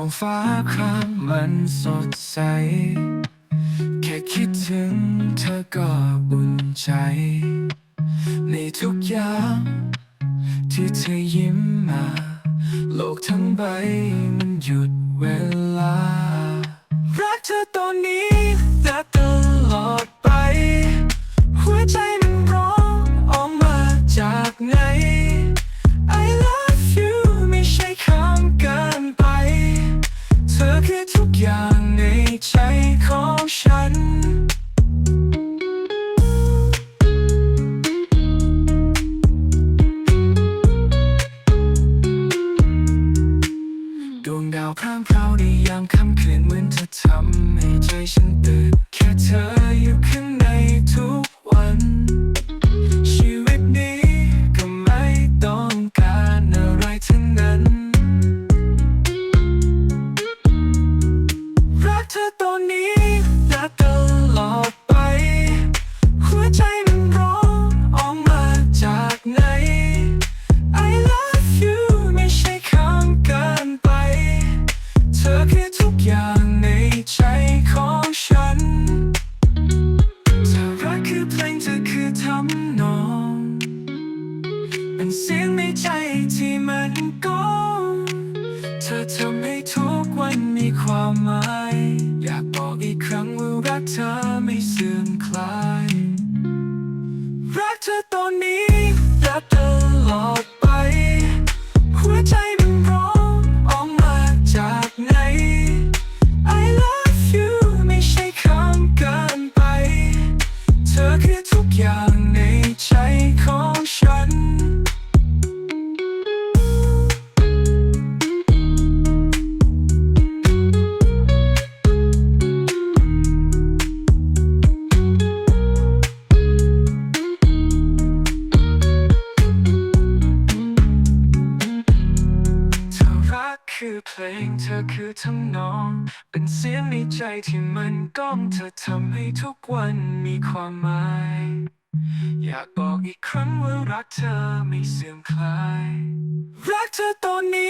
องฟ้าครามมันสดใส แค่คิดถึงเธอก็อุ่นใจ ในทุกอย่างที่เธอยิ้มมา โลกทั้งใบมันหยุดเวลา ใจของฉัน ดวงดาวพร่างพราวในยามค่ำคืนเหมือนเธอทำให้ใจฉันตื่นแค่เธอ เธอตอนนี้และตลอดไป หัวใจมันร้องออกมาจากไหน I love you ไม่ใช่คำเกินไป เธอคือทุกอย่างในใจของฉันเธอรักคือเพลงเธอคือทำนอง เป็นเสียงในใจที่มันก้อง ธอทำให้ทุกวันมีความหมาย อยากบอกอีกครั้งว่ารักเธอไม่เสื่อมคลาย เพลงเธอคือทำนอง เป็นเสียงในใจที่มันก้องเธอทำให้ทุกวันมีความหมาย อยากบอกอีกครั้งว่ารักเธอไม่เสื่อมคลาย รักเธอตอนนี้